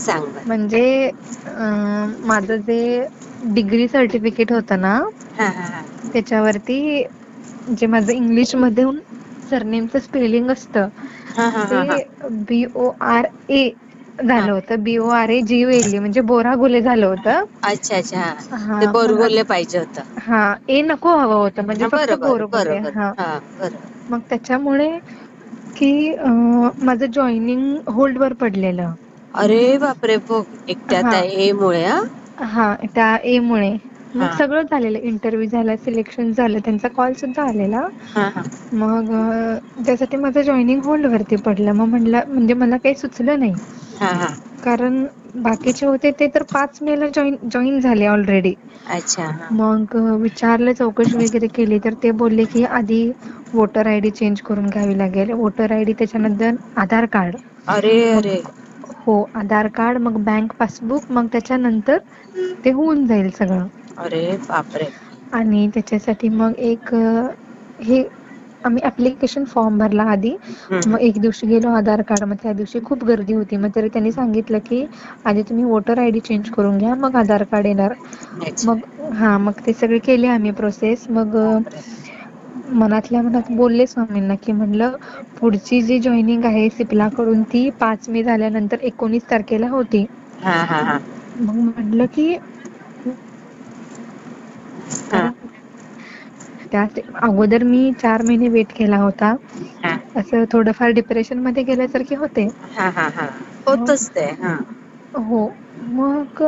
सांग. बर म्हणजे अं, माझं जे डिग्री सर्टिफिकेट होतं ना हा हा हा. त्याच्यावरती जे माझं इंग्लिश मधून सरनेमचं स्पेलिंग असतं हा हा हा हा. ते बी ओ आर ए. झालं होतं. बी ओ आर ए जी वेली म्हणजे बोरा गुले झालं होतं. अच्छा अच्छा हा. ते हा बोरगोले पाहिजे होतं. हा ए नको हवं होतं म्हणजे हा फक्त बरोबर बोरगुले बरोबर. हा. बरोबर. मग त्याच्यामुळे कि अ माझं जॉईनिंग होल्ड वर पडलेलं. अरे बापरे बघ एकट्या हा. त्या ए मुळे हा? हा त्या ए मुळे. हा. मग सगळं झालेलं इंटरव्ह्यू झाला सिलेक्शन झालं त्यांचा कॉल सुद्धा आलेला. हा हा. मग त्यासाठी माझं जॉईनिंग होल्ड वरती पडलं. मग म्हटलं म्हणजे मला काही सुचलं नाही. हा हा. कारण बाकीचे होते ते तर पाच मे ला जॉ जॉईन झाले ऑलरेडी अच्छा. हा मग विचारलं चौकशी वगैरे केली तर ते बोलले की आधी वोटर आयडी चेंज करून घ्यावी लागेल. वोटर आयडी त्याच्यानंतर आधार कार्ड अरे अरे. हो आधार कार्ड मग बँक पासबुक मग त्याच्यानंतर ते होऊन जाईल सगळं. अरे बापरे. आणि त्याच्यासाठी मग एक हे आम्ही अप्लिकेशन फॉर्म भरला आधी. हम्म. मग एक दिवशी गेलो आधार कार्ड मग त्या दिवशी खूप गर्दी होती. मग तरी त्यांनी सांगितलं की आधी तुम्ही वोटर आयडी चेंज करून घ्या मग आधार कार्ड येणार. मग हा मग ते सगळे केले आम्ही प्रोसेस मग बापरे. मनातल्या मनात बोलले स्वामींना की म्हणलं पुढची जी जॉईनिंग आहे सिपलाकडून ती पाच मे झाल्यानंतर एकोणीस तारखेला होती. हा हा हा. मग म्हटलं की हा. कारण त्या अगोदर मी चार महिने वेट केला होता. हा. असं थोडंफार डिप्रेशनमध्ये गेल्यासारखे होते. हा हा हा. होतच ते हा. हो. मग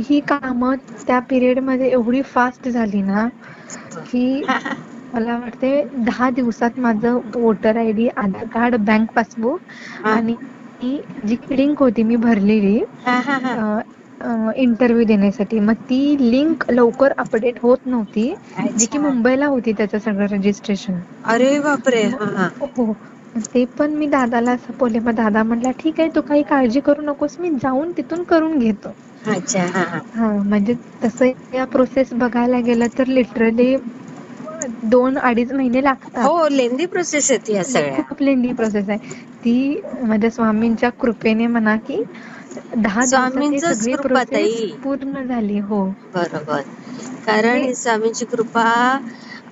ही काम त्या पिरियडमध्ये एवढी फास्ट झाली ना कि मला वाटते दहा दिवसात माझं voter ID Aadhaar card bank passbook आणि जी लिंक होती मी भरलेली इंटरव्ह्यू देण्यासाठी. मग ती लिंक लवकर अपडेट होत नव्हती. जी की मुंबईला होती त्याच सगळं रजिस्ट्रेशन अरे बापरे हा हा. ते पण मी दादाला असं बोलले मग दादा म्हटला ठीक आहे तू काही काळजी करू नकोस मी जाऊन तिथून करून घेतो. अच्छा हा म्हणजे तस या प्रोसेस बघायला गेलं तर लिटरली दोन अडीच महिने लागतात. हो लेंदी प्रोसेस ह्या सगळ्या. खूप लेंदी प्रोसेस आहे. ती माझ्या स्वामींच्या कृपेने म्हणा की दहा सगळी कृपा प्रोसेस पूर्ण झाली हो. बरोबर. कारण स्वामींची कृपा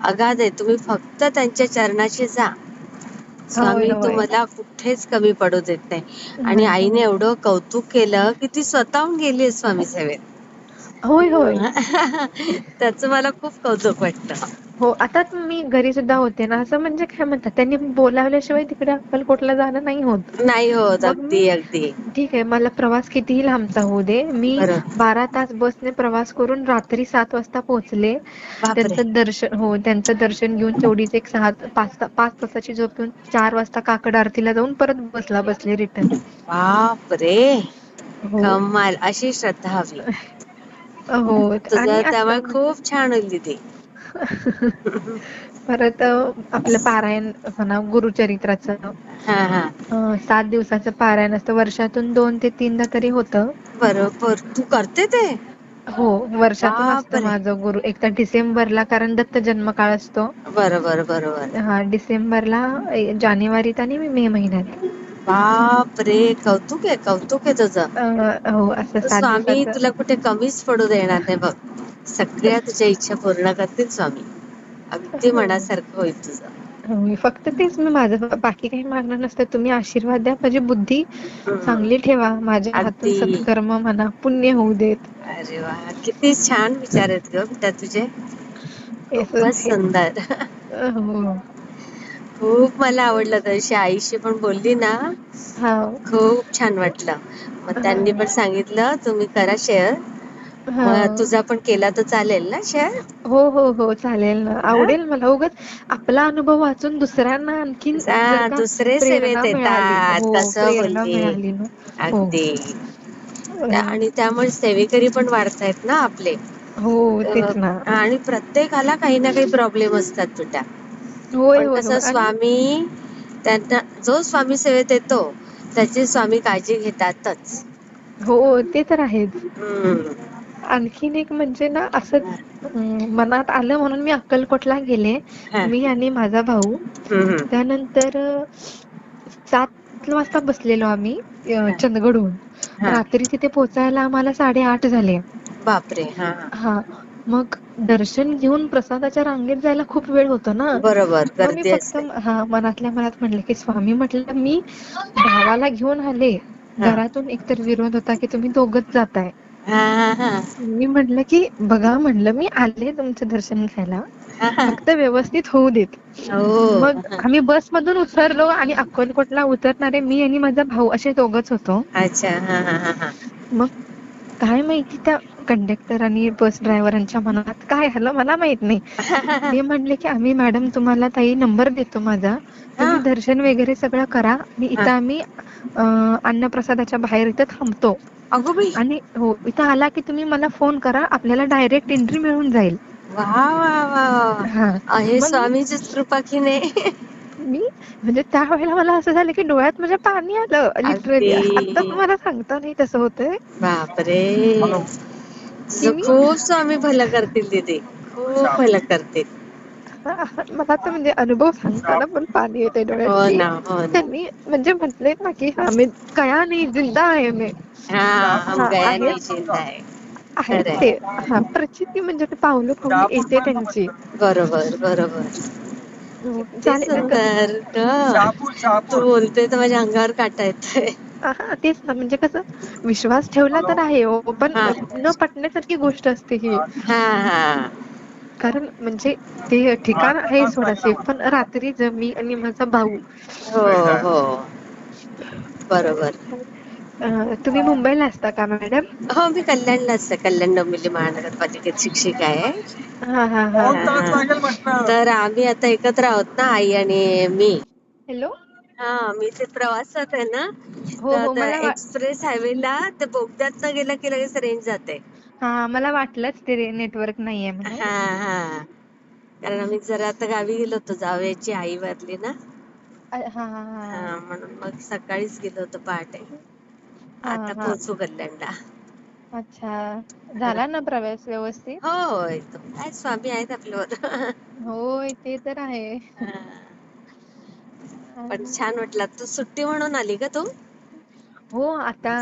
अगाध आहे. तुम्ही फक्त त्यांच्या चरणाशी जा. स्वामी तुम्हाला कुठेच कमी पडू देत नाही. आणि आईने एवढं कौतुक केलं की ती स्वतःहून गेली स्वामी सेवेत. होय होय. त्याच मला खूप कौतुक वाटतं. हो आता मी घरी सुद्धा होते ना. असं म्हणजे काय म्हणतात त्यांनी बोलावल्याशिवाय तिकडे अक्कलकोटला जाणं नाही होत. नाही होत अगदी अगदी. ठीक आहे मला प्रवास कितीही लांबचा होऊ दे. मी बारा. तास बसने प्रवास करून रात्री सात वाजता पोहोचले. बापरे. त्यांचं दर्शन हो त्यांचं दर्शन घेऊन तेवढीच एक सहा पाच पाच तासाची झोप घेऊन चार वाजता काकड आरतीला जाऊन परत बसला बसले रिटर्न बाप रे हो. कमाल. अशी श्रद्धा हवी हो आणि त्यामुळे असं खूप छान होईल दीदी परत आपलं पारायण म्हणा गुरुचरित्राचं. हा हा. अ सात दिवसाचं पारायण असतं. वर्षातून दोन ते तीनदा तरी होतं. बरोबर. तू करते ते? हो वर्षातून असतं बापरे. माझं गुरु. एक तर डिसेंबरला कारण दत्त जन्म काळ असतो. बरोबर बरोबर. हा डिसेंबरला जानेवारीत आणि मे महिन्यात. बाप रे कौतुक आहे कौतुक आहे अ हो असं तुझं स्वामी तुला कुठे कमीच पडू देणार नाही बघ. सगळ्या तुझ्या इच्छा पूर्ण करतील स्वामी. अगदी मनासारखं होईल तुझं. हो मी फक्त तेच मी माझं बाकी काही मागण नसतं. तुम्ही आशीर्वाद द्या माझी बुद्धी. चांगली ठेवा. माझ्या हातून अगदी. सत्कर्म म्हणा पुण्य होऊ देत. अरे वा किती छान विचार आहेत ग बेटा तुझे. खूपच सुंदर. हो. खूप मला आवडलं तशी आईशी पण बोलली ना. खूप छान वाटलं. मग त्यांनी पण सांगितलं तुम्ही करा शेअर मग हा तुझा पण केला तर चालेल ना शेअर हो हो हो चालेल ना. हा? आवडेल मला उगच. आपला अनुभव वाचून दुसऱ्यांना जर हा का दुसरे प्रेरणा सेवेत मिळाली. येतात. हो कसं प्रेरणा बोलली मिळाली ना. हो. अगदी. आणि त्यामुळे सेवेकरी पण वाढतायत ना आपले. हो तेच ना. आणि प्रत्येकाला काही ना काही प्रॉब्लेम असतात बेटा होय पण कसं स्वामी त्यांना जो स्वामी सेवेत येतो त्याची स्वामी काळजी घेतातच. हो ते तर आहेच आणखीन एक म्हणजे ना असं मनात आलं म्हणून मी अक्कलकोटला गेले. मी आणि माझा भाऊ. त्यानंतर सात वाजता बसलेलो आम्ही चंदगडहून. रात्री तिथे पोहोचायला आम्हाला साडेआठ झाले. बापरे हा. मग दर्शन घेऊन प्रसादाच्या रांगेत जायला खूप वेळ होतो ना? बरोबर मी फक्त हा मनातल्या मनात म्हटलं की स्वामी म्हटलं मी भावाला घेऊन आले. घरातून एकतर विरोध होता की तुम्ही दोघच जाताय. मी म्हटलं की बघा म्हटलं मी आले तुमचं दर्शन घ्यायला. फक्त व्यवस्थित होऊ देत. हो मग आम्ही बस मधून उतरलो आणि अक्कलकोटला उतरणारे मी आणि माझा भाऊ असे दोघच होतो. अच्छा मग काय माहिती त्या कंडक्टर आणि बस ड्रायव्हरांच्या मनात? काय झालं? मला माहीत नाही. ते म्हणले की आम्ही मॅडम तुम्हाला ताई नंबर देतो माझा. तुम्ही. दर्शन वगैरे सगळं करा. आणि इथं. आम्ही अन्नप्रसादाच्या बाहेर इथं थांबतो. आणि हो इथं आला की तुम्ही मला फोन करा. आपल्याला डायरेक्ट एंट्री मिळून जाईल. वा वा वा हा. स्वामीचीच कृपा की नाही मी म्हणजे त्यावेळेला मला असं झालं की डोळ्यात माझ्या पाणी आलं. लिटरली. आता तुम्हाला सांगता नाही तसं होतंय. बापरे. खूप स्वामी भलं करतील दीदी. खूप भलं करतील. मला तर म्हणजे अनुभव सांगताना पण पाणी येते हो डोळ्यात ना हो ना. त्यांनी म्हणजे म्हटलेत ना की हा मी कया नाही जिंदा आहे मी. हा हा, आहे. है. ते. हा प्रचिती म्हणजे ते पावलं पावलं येते त्यांची. बरोबर बरोबर. तू बोलते तर माझ्या अंगावर काटा येतोय. तेच ना. म्हणजे कसं विश्वास ठेवला तर आहे हो पण. न पटण्यासारखी गोष्ट असते ही. हा हा. कारण म्हणजे ते ठिकाण आहे सोडासे पण रात्री जर मी आणि माझा भाऊ हो हो. बरोबर. अं, तुम्ही मुंबईला असता का मॅडम? हो मी कल्याणला असते. कल्याण डोंबिवली महानगरपालिकेत शिक्षिका आहे. हा हा हा. हा. तर आम्ही आता एकत्र आहोत ना आई आणि मी. हॅलो? हा मी ते प्रवासात आहे ना. हो हो मला वा- एक्सप्रेस हायवेला ते बोगद्यात गेलं की लगेच रेंज जाते. हा मला वाटलंच ते नेटवर्क नाहीये म्हणून हा हा. कारण आम्ही जरा आता गावी गेलो होतो जावयाची आई वारली ना. अ, हा हा हा. हा म्हणून मग सकाळीच गेलो होतो पहाटे. आता हा. पोहोचू कल्याणला अच्छा. झाला ना प्रवेश व्यवस्थित? हो एकदम काय स्वामी आहेत आपल्यावर. होय ते तर आहे. पण छान वाटलं. तू सुट्टी म्हणून आली का तू? हो आता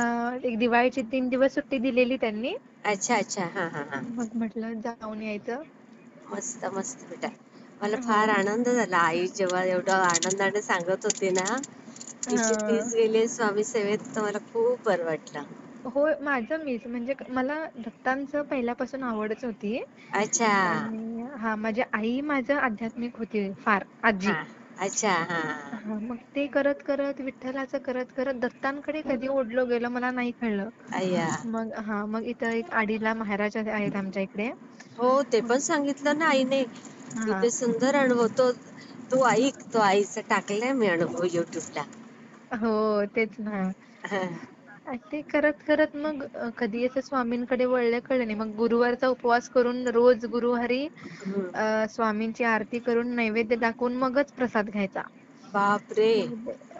एक दिवाळीची तीन दिवस सुट्टी दिलेली त्यांनी. अच्छा अच्छा. हा हा हा. मग म्हटलं जाऊन यायचं. मस्त मस्त बेटा. मला हो. फार आनंद झाला. आई जेव्हा एवढं आनंदाने सांगत होती ना तिची. तीच गेली स्वामी सेवेत तर मला खूप बरं वाटलं. हो माझं मीच म्हणजे मला दत्तांचं पहिल्यापासून आवडच होती. अच्छा. हा माझी आई माझं आध्यात्मिक होती फार आजी. अच्छा हा हा. मग ते करत करत विठ्ठलाचं करत करत दत्तांकडे कधी ओढलो गेलो मला नाही कळलं. मग हा मग इथं एक आडीला महाराज आहेत आमच्या इकडे. हो ते पण सांगितलं ना आईने. इथे सुंदर अनुभव तो तू ऐक तो आईचा टाकलाय मी अनुभव युट्यूबला हो तेच ना. हा. ते करत करत मग कधी असं स्वामींकडे वळले कळले नाही. मग गुरुवारचा उपवास करून रोज गुरुवारी. अ, स्वामींची आरती करून नैवेद्य दाखवून मगच प्रसाद घ्यायचा. बापरे!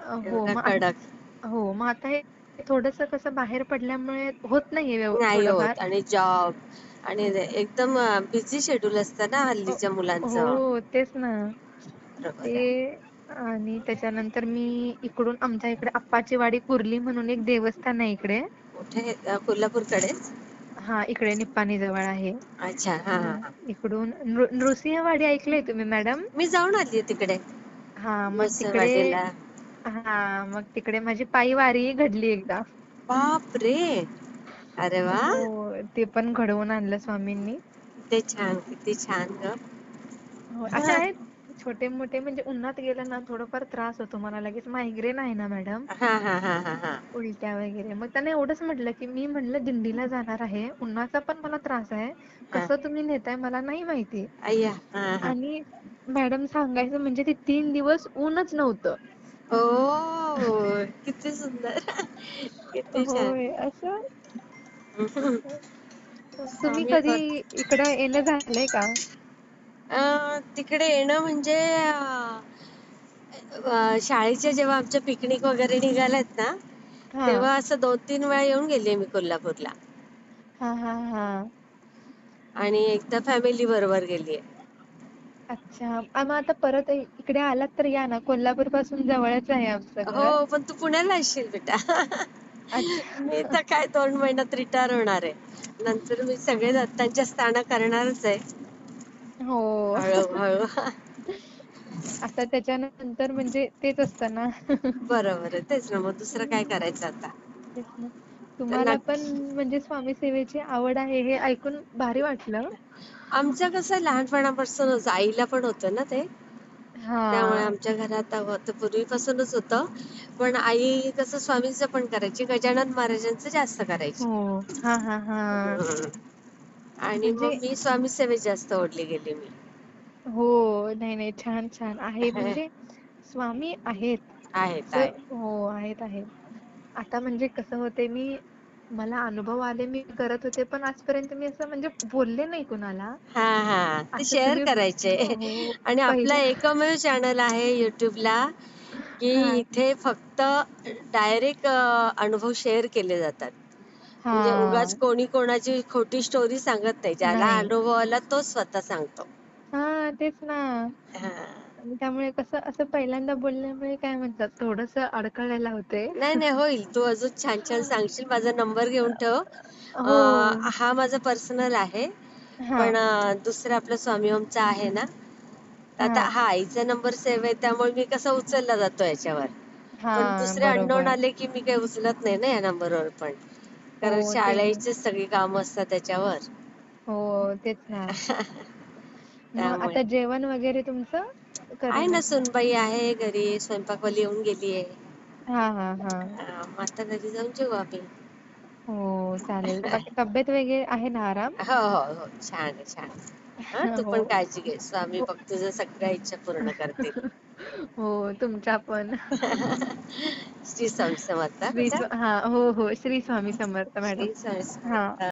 अ, हो एवढा मग आत- कडक हो मग आता हे थोडस कसं बाहेर पडल्यामुळे होत नाहीये व्यव- नाही थोडंफार. होत आणि जॉब. आणि एकदम बिझी शेड्यूल असतं ना हल्लीच्या मुलांचं. हो तेच ना. बरोबर ते. आणि त्याच्यानंतर मी इकडून आमच्या इकडे आप्पाची वाडी कुर्ली म्हणून एक देवस्थान आहे इकडे. कुठे? कोल्हापूरकडेच? हा इकडे निप्पाणी जवळ आहे. अच्छा हा. इकडून नृ- नृसिंहवाडी ऐकलंय तुम्ही मॅडम? मी जाऊन आली तिकडे. हा मग तिकडे. हा मग तिकडे माझी पायी वारी घडली एकदा. बाप रे अरे वा! हो ते पण घडवून आणलं स्वामींनी. किती छान किती छान ग. हो, असे आहेत? छोटे मोठे म्हणजे उन्हात गेलं ना थोडंफार त्रास होतो मला. लगेच मायग्रेन आहे ना मॅडम उलट्या वगैरे. मग त्याने एवढंच म्हटलं की मी म्हटलं दिंडीला जाणार आहे. उन्हाचा पण मला त्रास आहे. कसं तुम्ही नेताय मला नाही माहिती. आणि मॅडम सांगायचं म्हणजे ते तीन दिवस ऊनच नव्हतं. हो किती सुंदर. किती छान. होय असं. तुम्ही कधी इकडं येणं झालंय का? तिकडे येणं म्हणजे शाळेच्या जेव्हा आमच्या पिकनिक वगैरे निघाल्यात ना तेव्हा असं दोन तीन वेळा येऊन गेले मी कोल्हापूरला. हा हा हा. आणि एकदा फॅमिली बरोबर गेलीये. अच्छा. मग आता परत इकडे आलात तर या ना. कोल्हापूरपासून जवळच आहे आमचं हो पण तू पुण्याला असशील बेटा. अच्छा. मी तर काय दोन महिन्यात रिटायर होणार आहे. नंतर मी सगळे दत्तांच्या स्थानं करणारच आहे. हो. हळूहळू आता त्याच्यानंतर म्हणजे तेच असतं ना. बरोबर आहे. तेच ना. मग दुसरं काय करायचं आता? तेच ना. तुम्हाला. पण म्हणजे स्वामी सेवेची आवड आहे हे ऐकून भारी वाटलं. आमचं कसं लहानपणापासूनच आईला पण होतं ना ते. त्यामुळे हा आमच्या घरात होतं पूर्वीपासूनच होतं. पण आई कसं स्वामींचं पण करायची. गजानन महाराजांचं जास्त करायची. हो. हा हा हा. आणि म्हणजे मग मी स्वामी सेवेत जास्त ओढली गेली मी. हो नाही नाही छान छान. आहे म्हणजे स्वामी आहेत. आहेत तर हो आहेत आहेत. आता म्हणजे कसं होते मी मला अनुभव आले मी करत होते पण आजपर्यंत मी असं म्हणजे बोलले नाही कुणाला. हा हा. ते असं शेअर तुम्ही करायचे. हो आणि आपला पहिले. एकमेव चॅनल आहे युट्यूबला की हा. इथे फक्त डायरेक्ट अनुभव शेअर केले जातात. म्हणजे उगाच कोणी कोणाची खोटी स्टोरी सांगत नाही. ज्याला नाही. अनुभव आला तो स्वतः सांगतो. हा तेच ना. हा. आणि त्यामुळे कसं असं पहिल्यांदा बोलल्यामुळे काय म्हणतात थोडस अडखळायला होते. नाही नाही होईल. तू अजून छान छान सांगशील. माझा नंबर घेऊन ठेव. हो. अं, हा माझा पर्सनल आहे. हा. पण अं, दुसरं आपलं स्वामी ओमचा आहे ना. आता हा. हा आईचा नंबर सेव्ह आहे. त्यामुळे मी कसा उचलला जातो याच्यावर. हा पण दुसरे अननोन बरोबर आले की मी काही उचलत नाही ना या नंबरवर पण. कारण हो शाळेची सगळी कामं असतात त्याच्यावर. हो तेच ना. मग आता जेवण वगैरे तुमचं आहे ना सुनबाई आहे घरी स्वयंपाकवाली येऊन हा हा हा. अं, मग आता घरी जाऊन जेवू आम्ही. हो चालेल. बाकी तब्येत वगैरे आहे ना आराम? हो हो हो. छान आहे छान आहे. हा तू हो. पण काळजी घे. स्वामी हो बघ तुझ्या सगळ्या इच्छा पूर्ण करतील. हो तुमच्या पण. श्री स्वामी समर्थ. हा श्री हा हो हो श्री स्वामी समर्थ मॅडम. हा.